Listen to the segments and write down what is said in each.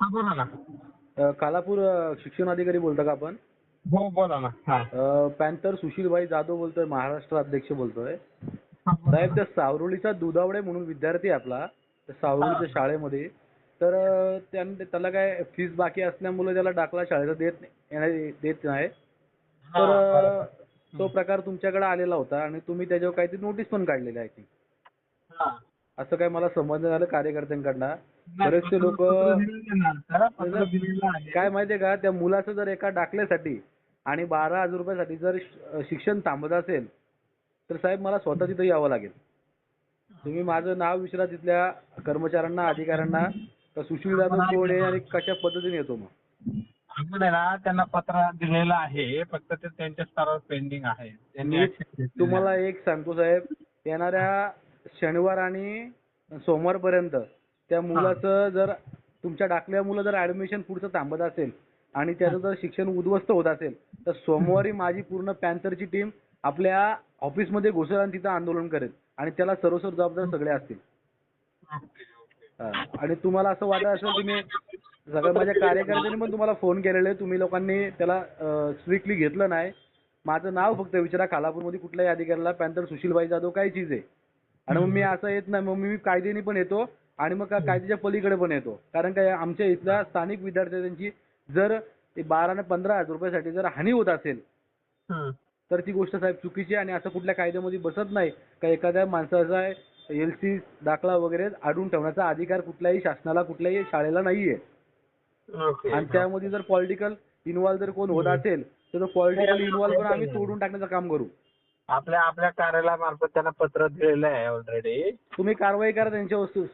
हा बोला ना. अ, कालापूर अ, शिक्षण अधिकारी बोलता का आपण? हो बोला ना. हा. अ, पॅन्थर सुशीलभाई जाधव बोलतोय महाराष्ट्र अध्यक्ष बोलतोय. हा, बोला साहेब. त्या सावरोलीचा दुधावडे म्हणून विद्यार्थी आहे आपला त्या सावरोलीच्या शाळेमध्ये. तर अ, त्यान त्याला काय फीस बाकी असल्यामुळे त्याला दाखला शाळेचा देत नाही देत नाही. तर हा, अ. तो प्रकार तुमच्याकडे आलेला होता आणि तुम्ही त्याच्यावर काहीतरी नोटीस पण काढलेली आहे ती हा. असं काय मला समजलं झालं कार्यकर्त्यांकडनं? बरेचसे लोक. काय माहितीये का? त्या मुलाचं जर एका दाखल्यासाठी आणि बारा हजार रुपयासाठी जर शिक्षण थांबत असेल तर साहेब मला स्वतः तिथं यावं लागेल. तुम्ही माझं नाव विचारा तिथल्या कर्मचाऱ्यांना अधिकाऱ्यांना. तर सुशील जाधव कोण आहे आणि कशा पद्धतीने येतो मग? ना त्यांना पत्र दिलेलं आहे फक्त ते त्यांच्या स्तरावर पेंडिंग आहे. त्यांनी. तुम्हाला एक सांगतो साहेब येणाऱ्या शनिवार आणि सोमवारपर्यंत. त्या मुलाचं जर तुमच्या डाकल्या मुलं जर ऍडमिशन पुढचं थांबत असेल आणि त्याचं जर शिक्षण उद्ध्वस्त होत असेल तर सोमवारी माझी पूर्ण पॅन्थरची टीम आपल्या ऑफिसमध्ये घुसेल आणि तिथं आंदोलन करेल आणि त्याला सर्वस्व जबाबदार सगळे असतील. हा. आणि तुम्हाला असं वाटत असेल तुम्ही सगळ्या माझ्या कार्यकर्त्यांनी पण तुम्हाला फोन केलेले. तुम्ही लोकांनी त्याला स्ट्रिक्टली घेतलं नाही. माझं नाव फक्त विचारा खालापूरमध्ये कुठल्याही अधिकाऱ्याला पॅन्थर सुशीलभाई जाधव काय चीज आहे. आणि मग मी असं येत नाही मग मी कायद्याने पण येतो आणि मग कायद्याच्या पलीकडे पण येतो. कारण काय आमच्या इथल्या स्थानिक विद्यार्थ्यांची जर बारा आणि पंधरा हजार रुपयासाठी जर हानी होत असेल. तर ती गोष्ट साहेब चुकीची आहे आणि असं कुठल्या कायद्यामध्ये बसत नाही. का एखाद्या माणसाचा एल सी दाखला वगैरे अडून ठेवण्याचा अधिकार कुठल्याही शासनाला कुठल्याही शाळेला नाहीये. आणि त्यामध्ये जर पॉलिटिकल इन्व्हॉल्व जर कोण होत असेल तर तो पॉलिटिकल इन्व्हॉल्व आम्ही तोडून टाकण्याचं काम करू. आपल्या आपल्या कार्यालयामार्फत त्यांना पत्र दिलेलं आहे ऑलरेडी तुम्ही कारवाई करा त्यांच्यावर सु-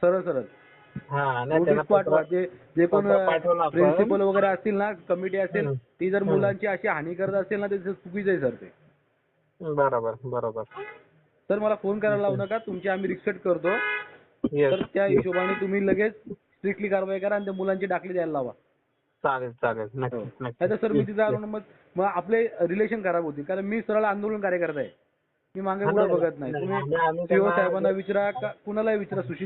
सरळ सरळ. हा नाही नोटीस त्यांना पाठवा पत्र- जे जे कोण पत्र पाठवलं आपण. प्रिन्सिपल वगैरे असतील ना कमिटी असेल हम्म. ती जर हम्म. मुलांची अशी हानी करत असेल ना ते चुकीचं आहे सर ते. बरोबर बरोबर. तर मला फोन करायला लावू नका तुमची आम्ही रिस्पेक्ट करतो. तर त्या हिशोबाने तुम्ही लगेच स्ट्रिक्टली कारवाई करा आणि त्या मुलांची दाखले द्यायला लावा. चालेल चालेल. नक्की हो. नक्की नाही तर सर मी तिथं आलो ना मग मग आपले रिलेशन खराब होतील. कारण मी सरळ आंदोलन कार्यकर्ता आहे. मी मागे पुढे नाही, बघत नाही. तुम्ही त्यांना- साहेबांना विचारा का कुणालाही विचारा सुशील